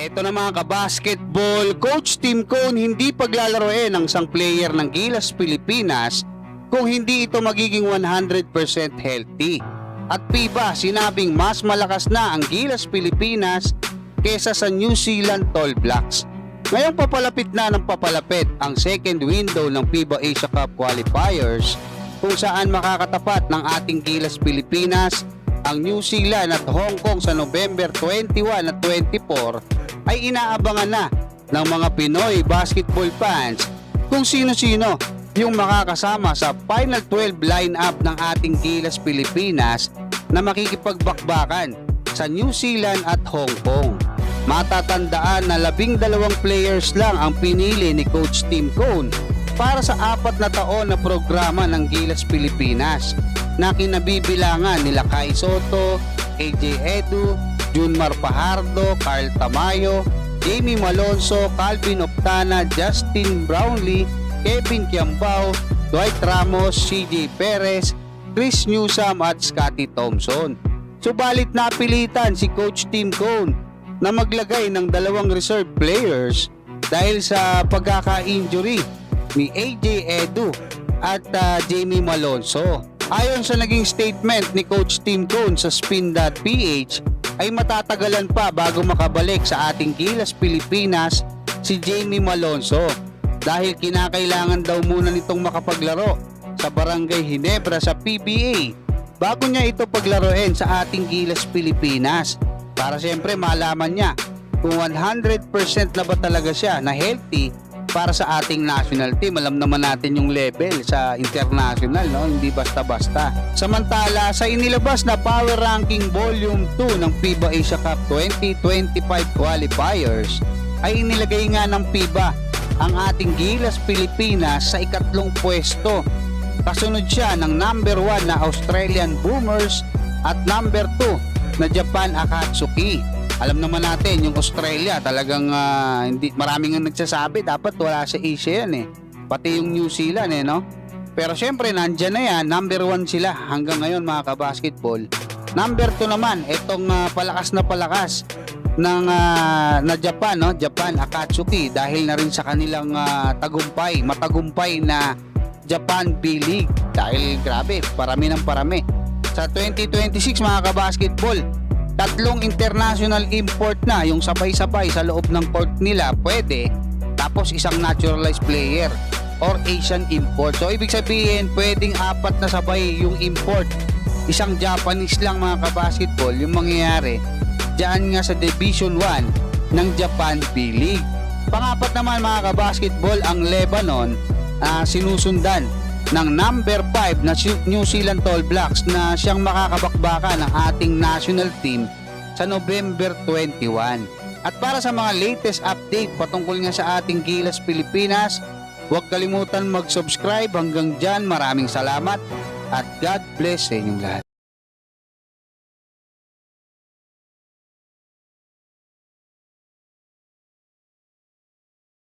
Eto na mga kabasketball, Coach Tim Cone hindi paglalaroin ang isang player ng Gilas Pilipinas kung hindi ito magiging 100% healthy. At PIBA sinabing mas malakas na ang Gilas Pilipinas kesa sa New Zealand Tall Blacks. Ngayong papalapit na ng papalapit ang second window ng FIBA Asia Cup qualifiers kung saan makakatapat ng ating Gilas Pilipinas ang New Zealand at Hong Kong sa November 21 at 24 ay inaabangan na ng mga Pinoy basketball fans kung sino-sino yung makakasama sa Final 12 lineup ng ating Gilas Pilipinas na makikipagbakbakan sa New Zealand at Hong Kong. Matatandaan na labing dalawang players lang ang pinili ni Coach Tim Cone para sa apat na taon na programa ng Gilas Pilipinas na kinabibilangan nila Kai Soto, AJ Edu, Junmar Pajardo, Carl Tamayo, Jamie Malonzo, Calvin Optana, Justin Brownlee, Kevin Kiambao, Dwight Ramos, CJ Perez, Chris Newsome at Scotty Thompson. Subalit napilitan si Coach Tim Cone na maglagay ng dalawang reserve players dahil sa pagkaka-injury ni AJ Edu at ah, Jamie Malonzo. Ayon sa naging statement ni Coach Tim Cone sa spin.ph ay matatagalan pa bago makabalik sa ating Gilas Pilipinas si Jamie Malonzo. Dahil kinakailangan daw muna nitong makapaglaro sa Barangay Hinebra sa PBA bago niya ito paglaruin sa ating Gilas Pilipinas. Para siyempre malaman niya kung 100% na ba talaga siya na healthy para sa ating national team. Alam naman natin yung level sa international, no? Hindi basta-basta. Samantala, sa inilabas na Power Ranking Volume 2 ng FIBA Asia Cup 2025 qualifiers, ay inilagay nga ng FIBA ang ating Gilas Pilipinas sa ikatlong pwesto. Kasunod siya ng number 1 na Australian Boomers at number 2 na Japan Akatsuki. Alam naman natin yung Australia talagang ah, hindi maraming ang nagsasabi dapat wala sa Asia yan eh. Pati yung New Zealand eh no. Pero syempre nandyan na yan, number 1 sila hanggang ngayon mga kabasketball. Number 2 naman, itong ah, palakas na palakas ng ah, na Japan no, Japan Akatsuki dahil na rin sa kanilang ah, tagumpay, matagumpay na Japan B-League dahil grabe, parami ng parami. Sa 2026 mga kabasketball, tatlong international import na yung sabay-sabay sa loob ng court nila pwede tapos isang naturalized player or Asian import. So ibig sabihin pwedeng apat na sabay yung import. Isang Japanese lang mga kabasketball yung mangyayari diyan nga sa Division 1 ng Japan B-League. Pangapat naman mga kabasketball ang Lebanon ah, sinusundan ng number 5 na New Zealand Tall Blacks na siyang makakabakbaka ng ating national team sa November 21. At para sa mga latest update patungkol nga sa ating Gilas Pilipinas, huwag kalimutan mag-subscribe hanggang dyan. Maraming salamat at God bless sa inyong lahat.